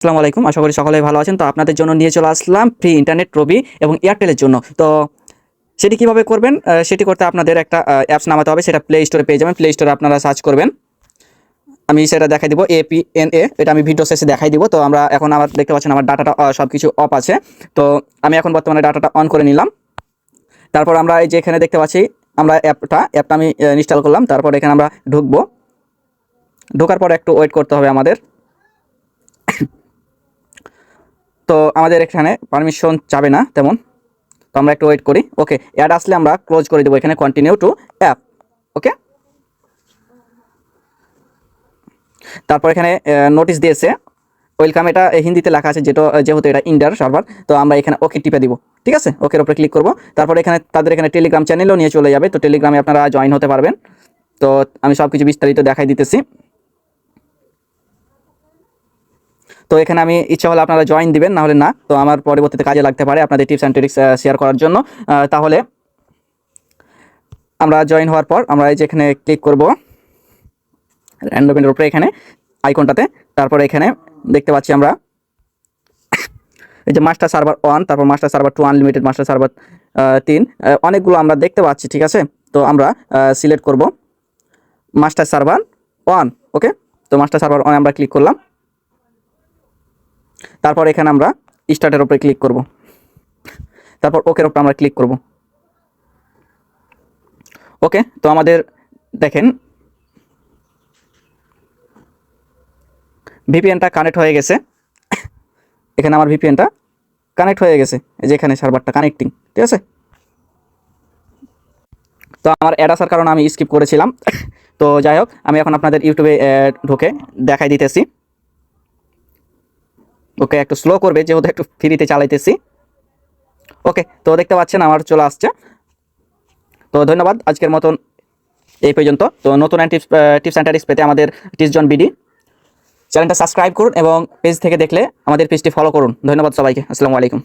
আসসালামু আলাইকুম। আশা করি সকলেই ভালো আছেন। তো আপনাদের জন্য নিয়ে চলে আসলাম ফ্রি ইন্টারনেট রবি এবং এয়ারটেলের জন্য। তো সেটি কীভাবে করবেন? সেটি করতে আপনাদের একটা অ্যাপস নামাতে হবে। সেটা প্লে স্টোরে পেয়ে যাবেন। প্লে স্টোরে আপনারা সার্চ করবেন। আমি সেটা দেখাই দিব। এপি এন এ এটা আমি ভিডিও শেষে দেখাই দিব। তো আমরা এখন আমার, দেখতে পাচ্ছেন আমার ডাটাটা সব কিছু অফ আছে। তো আমি এখন বর্তমানে ডাটাটা অন করে নিলাম। তারপর আমরা এই যে এখানে দেখতে পাচ্ছি, আমরা অ্যাপটা অ্যাপটা আমি ইনস্টল করলাম। তারপর এখানে আমরা ঢুকবো। ঢোকার পর একটু ওয়েট করতে হবে আমাদের। তো আমাদের এখানে পারমিশন যাবে না তেমন। তো আমরা একটু ওয়েট করি। ওকে অ্যাড আসলে আমরা ক্লোজ করে দেবো এখানে কন্টিনিউ টু অ্যাপ ওকে তারপর এখানে নোটিশ দিয়েছে। ওয়েলকাম এটা হিন্দিতে লেখা আছে, যেটা যেহেতু এটা ইন্ডিয়ার সার্ভার তো আমরা এখানে ওকে টিপে দিব। ঠিক আছে? ওকের ওপরে ক্লিক করব। তারপর এখানে, তাদের এখানে টেলিগ্রাম চ্যানেলও নিয়ে চলে যাবে। তো টেলিগ্রামে আপনারা জয়েন হতে পারবেন। তো আমি সব কিছু বিস্তারিত দেখাই দিতেছি। তো এখানে আমি ইচ্ছা হলে আপনারা জয়েন দিবেন না হলে না। তো আমার পরবর্তীতে কাজে লাগতে পারে আপনাদের টিপস অ্যান্ড ট্রিক্স শেয়ার করার জন্য। তাহলে আমরা জয়েন হওয়ার পর আমরা এই যে এখানে ক্লিক করব। র্যান্ডমের উপরে এখানে আইকনটাতে তারপরে এখানে দেখতে পাচ্ছি আমরা এই যে মাস্টার সার্ভার ওয়ান তারপর master server two unlimited master server তিন অনেকগুলো আমরা দেখতে পাচ্ছি, ঠিক আছে? তো আমরা সিলেক্ট করব। মাস্টার সার্ভার ওয়ান ওকে তো মাস্টার সার্ভার ওয়ান আমরা ক্লিক করলাম। তারপর এখানে আমরা স্টার্টের উপরে ক্লিক করব। তারপর ওকের উপরে আমরা ক্লিক করব। ওকে তো আমাদের দেখেন ভিপিএনটা কানেক্ট হয়ে গেছে। এখানে আমার ভিপিএনটা কানেক্ট হয়ে গেছে। যে এখানে সার্ভারটা কানেক্টিং ঠিক আছে? তো আমার অ্যাড আসার কারণে আমি স্কিপ করেছিলাম। তো যাই হোক, আমি এখন আপনাদের ইউটিউবে ঢুকে দেখাই দিতেছি। ওকে, একটু স্লো করবে, যেহেতু একটু ফ্রিতে চালাইতেছি। ওকে, তো দেখতে পাচ্ছেন আমার চলে আসছে। তো ধন্যবাদ আজকের মতন এই পর্যন্ত। তো নতুন টিপস টিপস অ্যান্ড পেতে আমাদের টিপসজন বিডি চ্যানেলটা সাবস্ক্রাইব করুন এবং পেজ থেকে দেখলে আমাদের পেজটি ফলো করুন। ধন্যবাদ সবাইকে। আসসালামু আলাইকুম।